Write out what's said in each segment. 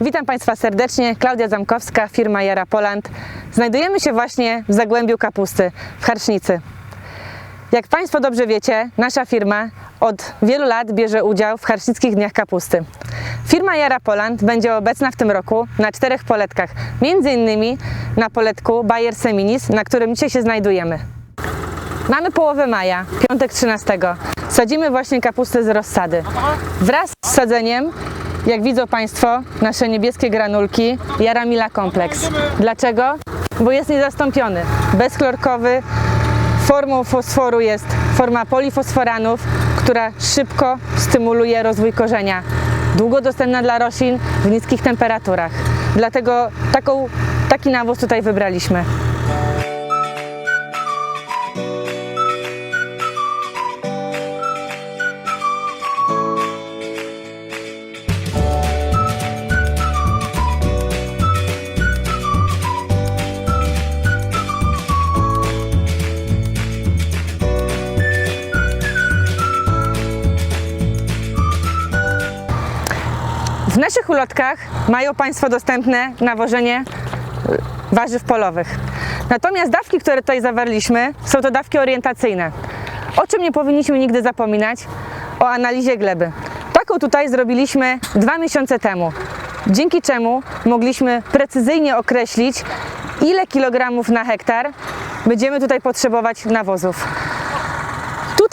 Witam Państwa serdecznie, Klaudia Zamkowska, firma Jara Poland. Znajdujemy się właśnie w Zagłębiu Kapusty, w Harsznicy. Jak Państwo dobrze wiecie, nasza firma od wielu lat bierze udział w Harsznickich Dniach Kapusty. Firma Jara Poland będzie obecna w tym roku na czterech poletkach, między innymi na poletku Bayer Seminis, na którym dzisiaj się znajdujemy. Mamy połowę maja, piątek 13. Sadzimy właśnie kapustę z rozsady. Wraz z sadzeniem, jak widzą Państwo, nasze niebieskie granulki Jaramila Kompleks. Dlaczego? Bo jest niezastąpiony, bezklorkowy. Formą fosforu jest forma polifosforanów, która szybko stymuluje rozwój korzenia. Długo dostępna dla roślin w niskich temperaturach. Dlatego taką, taki nawóz tutaj wybraliśmy. Naszych ulotkach mają Państwo dostępne nawożenie warzyw polowych. Natomiast dawki, które tutaj zawarliśmy, są to dawki orientacyjne. O czym nie powinniśmy nigdy zapominać? O analizie gleby. Taką tutaj zrobiliśmy dwa miesiące temu, dzięki czemu mogliśmy precyzyjnie określić, ile kilogramów na hektar będziemy tutaj potrzebować nawozów.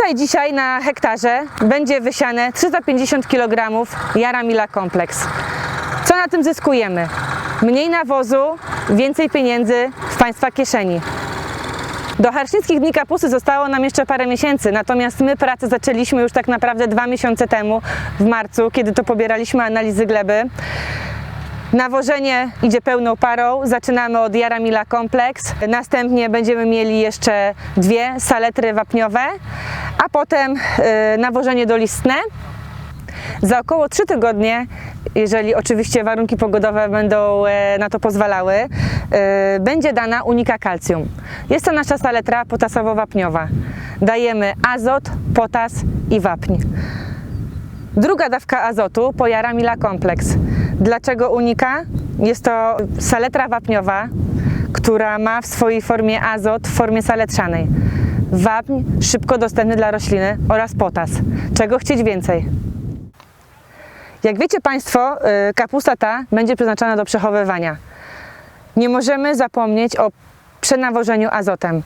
Tutaj dzisiaj na hektarze będzie wysiane 350 kg Jaramila Kompleks. Co na tym zyskujemy? Mniej nawozu, więcej pieniędzy w Państwa kieszeni. Do Harsznickich Dni Kapusty zostało nam jeszcze parę miesięcy, natomiast my pracę zaczęliśmy już tak naprawdę dwa miesiące temu, w marcu, kiedy to pobieraliśmy analizy gleby. Nawożenie idzie pełną parą. Zaczynamy od Jaramila Kompleks. Następnie będziemy mieli jeszcze dwie saletry wapniowe, a potem y, nawożenie dolistne. Za około 3 tygodnie, jeżeli oczywiście warunki pogodowe będą e, na to pozwalały, e, będzie dana unika kalcium. Jest to nasza saletra potasowo-wapniowa. Dajemy azot, potas i wapń. Druga dawka azotu po Jaramila Kompleks. Dlaczego unika? Jest to saletra wapniowa, która ma w swojej formie azot w formie saletrzanej. Wapń szybko dostępny dla rośliny oraz potas. Czego chcieć więcej? Jak wiecie Państwo, y, kapusta ta będzie przeznaczona do przechowywania. Nie możemy zapomnieć o przenawożeniu azotem.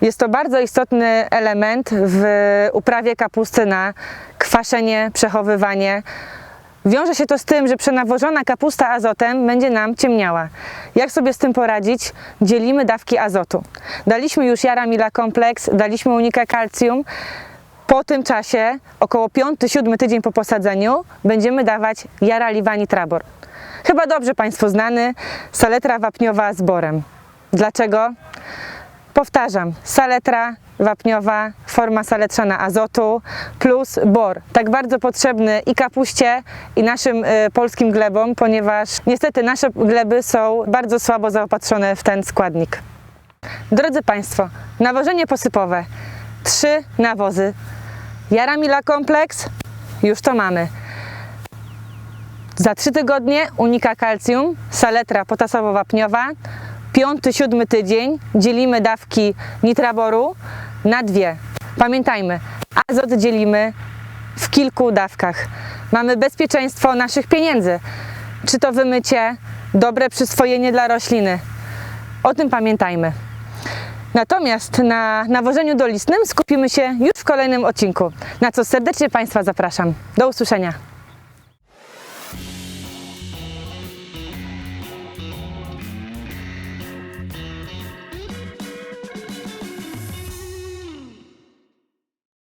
Jest to bardzo istotny element w uprawie kapusty na kwaszenie, przechowywanie. Wiąże się to z tym, że przenawożona kapusta azotem będzie nam ciemniała. Jak sobie z tym poradzić? Dzielimy dawki azotu. Daliśmy już Jaramila Kompleks, daliśmy Unika Calcium. Po tym czasie, około 5-7 tydzień po posadzeniu, będziemy dawać Jara Liwani Trabor. Chyba dobrze Państwu znany, saletra wapniowa z borem. Dlaczego? Powtarzam, saletra wapniowa, forma saletrzana azotu plus bor. Tak bardzo potrzebny i kapuście, i naszym y, polskim glebom, ponieważ niestety nasze gleby są bardzo słabo zaopatrzone w ten składnik. Drodzy Państwo, nawożenie posypowe. Trzy nawozy. Jaramila Kompleks, już to mamy. Za trzy tygodnie unika kalcium, saletra potasowo-wapniowa. Piąty, siódmy tydzień dzielimy dawki nitraboru na dwie. Pamiętajmy, azot dzielimy w kilku dawkach. Mamy bezpieczeństwo naszych pieniędzy. Czy to wymycie, dobre przyswojenie dla rośliny. O tym pamiętajmy. Natomiast na nawożeniu dolistnym skupimy się już w kolejnym odcinku, na co serdecznie Państwa zapraszam. Do usłyszenia.